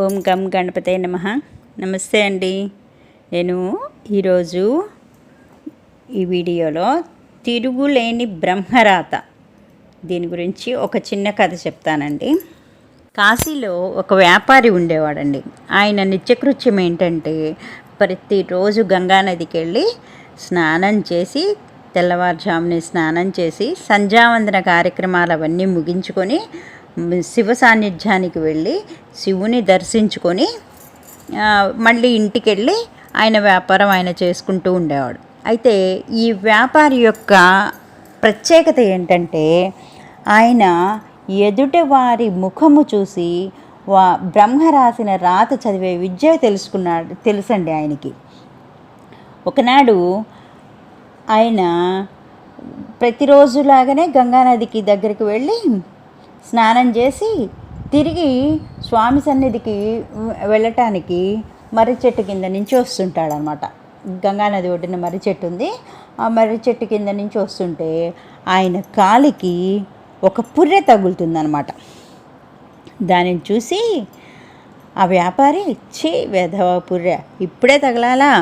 ఓం గం గణపతే నమ. నమస్తే అండి. నేను ఈరోజు ఈ వీడియోలో తిరుగులేని బ్రహ్మరాత. దీని గురించి ఒక చిన్న కథ చెప్తానండి. కాశీలో ఒక వ్యాపారి ఉండేవాడండి. ఆయన నిత్యకృత్యం ఏంటంటే ప్రతిరోజు గంగానదికి వెళ్ళి స్నానం చేసి తెల్లవారుజామునే స్నానం చేసి సంధ్యావందన కార్యక్రమాలు అవన్నీ ముగించుకొని శివ సాన్నిధ్యానికి వెళ్ళి శివుని దర్శించుకొని మళ్ళీ ఇంటికి వెళ్ళి ఆయన వ్యాపారం ఆయన చేసుకుంటూ ఉండేవాడు. అయితే ఈ వ్యాపారి యొక్క ప్రత్యేకత ఏంటంటే ఆయన ఎదుటి వారి ముఖము చూసి వా బ్రహ్మ రాసిన రాత చదివే విద్య తెలుసుకున్నాడు తెలుసండి ఆయనకి. ఒకనాడు ఆయన ప్రతిరోజులాగానే గంగానదికి దగ్గరికి వెళ్ళి స్నానం చేసి తిరిగి స్వామి సన్నిధికి వెళ్ళటానికి మర్రి చెట్టు కింద నుంచి వస్తుంటాడనమాట. గంగానది ఒడ్డున మర్రి చెట్టు ఉంది. ఆ మర్రి చెట్టు కింద నుంచి వస్తుంటే ఆయన కాలికి ఒక పుర్రె తగులుతుందనమాట. దానిని చూసి ఆ వ్యాపారి ఛీ వెధవ పుర్రె ఇప్పుడే తగలాలా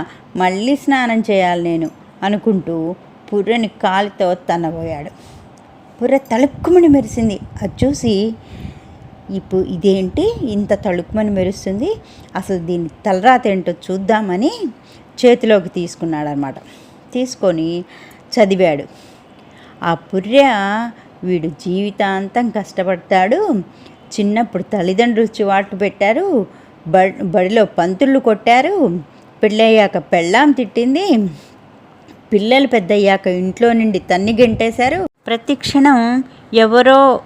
మళ్ళీ స్నానం చేయాలి నేను అనుకుంటూ పుర్రెని కాలితో తన్నబోయాడు. బుర్ర తలుక్కుమని మెరిసింది. అది చూసి ఇప్పుడు ఇదేంటి? ఇంత తళుక్కుమని మెరుస్తుంది. అసలు దీని తలరాత ఏంటో చూద్దామని చేతిలోకి తీసుకున్నాడు అనమాట తీసుకొని చదివాడు. ఆ పుర్రె వీడు జీవితాంతం కష్టపడతాడు. చిన్నప్పుడు తల్లిదండ్రులు చివాట్లు పెట్టారు. బ బడిలో పంతుళ్ళు కొట్టారు. పెళ్ళయ్యాక పెళ్ళాం తిట్టింది. పిల్లలు పెద్దయ్యాక ఇంట్లో నుండి తన్ని గెంటేశారు. ప్రతి క్షణం ఎవరో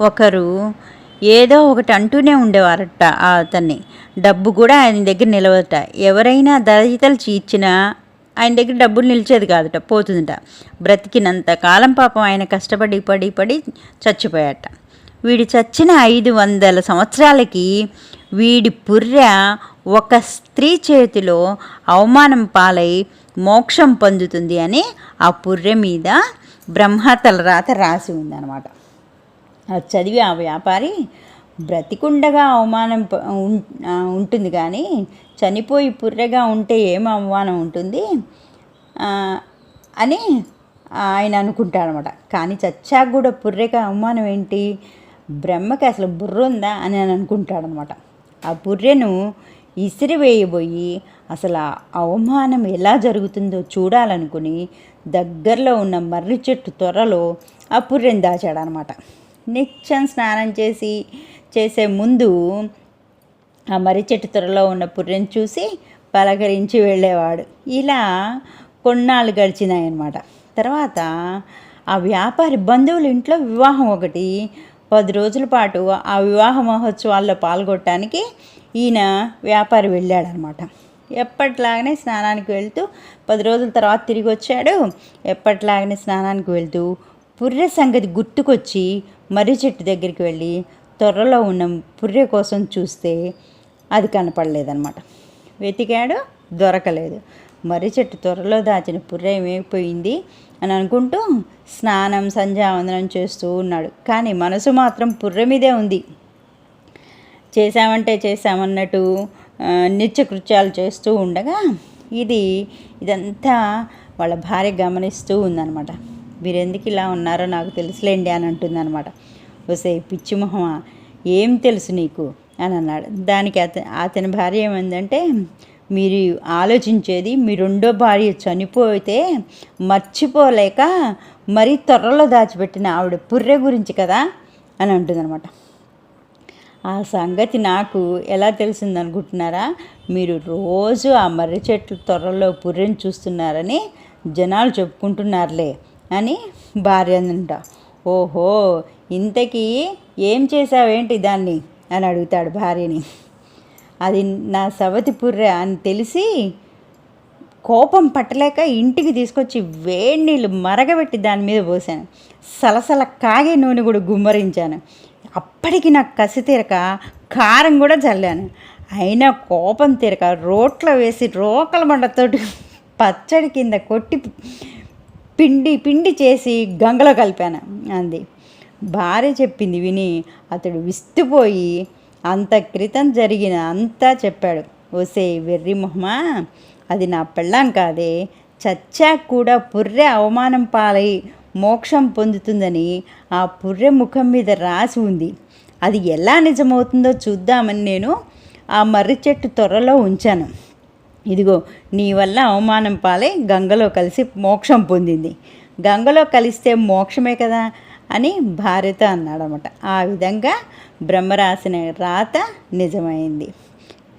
ఒకరు ఏదో ఒకటి అంటూనే ఉండేవారట అతన్ని. డబ్బు కూడా ఆయన దగ్గర నిలవదట. ఎవరైనా దళితలు ఇచ్చినా ఆయన దగ్గర డబ్బులు నిలిచేది కాదట పోతుందట. బ్రతికినంత కాలం పాపం ఆయన కష్టపడి పడి పడి చచ్చిపోయాట. వీడు చచ్చిన ఐదు వందల సంవత్సరాలకి వీడి పుర్ర ఒక స్త్రీ చేతిలో అవమానం పాలై మోక్షం పొందుతుంది అని ఆ పుర్రె మీద బ్రహ్మ తలరాత రాసి ఉందన్నమాట. అది చదివి ఆ వ్యాపారి బ్రతికుండగా అవమానం ఉంటుంది కానీ చనిపోయి పుర్రెగా ఉంటే ఏం అవమానం ఉంటుంది? అని ఆయన అనుకుంటాడనమాట కానీ చచ్చాక కూడా పుర్రెగా అవమానం ఏంటి? బ్రహ్మకి అసలు బుర్ర ఉందా అని అని అనుకుంటాడనమాట ఆ బుర్రెను ఇసిరివేయబోయి అసలు అవమానం ఎలా జరుగుతుందో చూడాలనుకుని దగ్గరలో ఉన్న మర్రి చెట్టు త్వరలో ఆ పుర్రెని దాచాడనమాట. నిత్యం స్నానం చేసి చేసే ముందు ఆ మర్రి చెట్టు త్వరలో ఉన్న పుర్రెని చూసి పలకరించి వెళ్ళేవాడు. ఇలా కొన్నాళ్ళు గడిచినాయన్నమాట. తర్వాత ఆ వ్యాపారి బంధువుల ఇంట్లో వివాహం ఒకటి పది రోజుల పాటు ఆ వివాహ మహోత్సవాల్లో పాల్గొనడానికి ఈయన వ్యాపారి వెళ్ళాడనమాట. ఎప్పటిలాగానే స్నానానికి వెళ్తూ పది రోజుల తర్వాత తిరిగి వచ్చాడు. ఎప్పట్లాగనే స్నానానికి వెళ్తూ పుర్రె సంగతి గుర్తుకొచ్చి మర్రి చెట్టు దగ్గరికి వెళ్ళి త్వరలో ఉన్న పుర్రె కోసం చూస్తే అది కనపడలేదన్నమాట. వెతికాడు దొరకలేదు. మర్రి చెట్టు త్వరలో దాచిన పుర్రె ఏమైపోయింది అని అనుకుంటూ స్నానం సంధ్యావందనం చేస్తూ ఉన్నాడు. కానీ మనసు మాత్రం పుర్రె మీదే ఉంది. చేశామంటే చేశామన్నట్టు నిత్యకృత్యాలు చేస్తూ ఉండగా ఇది ఇదంతా వాళ్ళ భార్య గమనిస్తూ ఉందన్నమాట. మీరెందుకు ఇలా ఉన్నారో నాకు తెలుసులేండి అని అంటుందన్నమాట. వసే పిచ్చి మొహమా? ఏం తెలుసు నీకు? అని అన్నాడు. దానికి అతని అతని భార్య ఏమైందంటే మీరు ఆలోచించేది మీ రెండో భార్య చనిపోతే మర్చిపోలేక మరీ త్వరలో దాచిపెట్టిన ఆవిడ పుర్రె గురించి కదా? అని అంటుందన్నమాట. ఆ సంగతి నాకు ఎలా తెలిసిందనుకుంటున్నారా మీరు రోజు ఆ మర్రి చెట్ల త్వరలో పుర్రెని చూస్తున్నారని జనాలు చెప్పుకుంటున్నారులే అని భార్య అంట ఓహో ఇంతకీ ఏం చేసావేంటి దాన్ని? అని అడుగుతాడు భార్యని. అది నా సవతి పుర్రె అని తెలిసి కోపం పట్టలేక ఇంటికి తీసుకొచ్చి వేడి నీళ్ళు మరగబెట్టి దాని మీద పోసాను. సలసల కాగే నూనె కూడా గుమ్మరించాను. అప్పటికి నాకు కసి తీరక కారం కూడా చల్లాను. అయినా కోపం తీరక రోట్లో వేసి రోకల మంటతోటి పచ్చడి కింద కొట్టి పిండి పిండి చేసి గంగలో కలిపాను అంది. భార్య చెప్పింది విని అతడు విస్తుపోయి అంత క్రితం జరిగిన అంతా చెప్పాడు. ఓసే వెర్రి మొహమా అది నా పెళ్ళాం కాదే. చచ్చా కూడా పుర్రె అవమానం పాలై మోక్షం పొందుతుందని ఆ పుర్రె ముఖం మీద రాసి ఉంది. అది ఎలా నిజమవుతుందో చూద్దామని నేను ఆ మర్రి చెట్టు త్వరలో ఉంచాను. ఇదిగో నీ వల్ల అవమానం పాలై గంగలో కలిసి మోక్షం పొందింది. గంగలో కలిస్తే మోక్షమే కదా అని భార్యతో అన్నాడనమాట ఆ విధంగా బ్రహ్మరాసిన రాత నిజమైంది.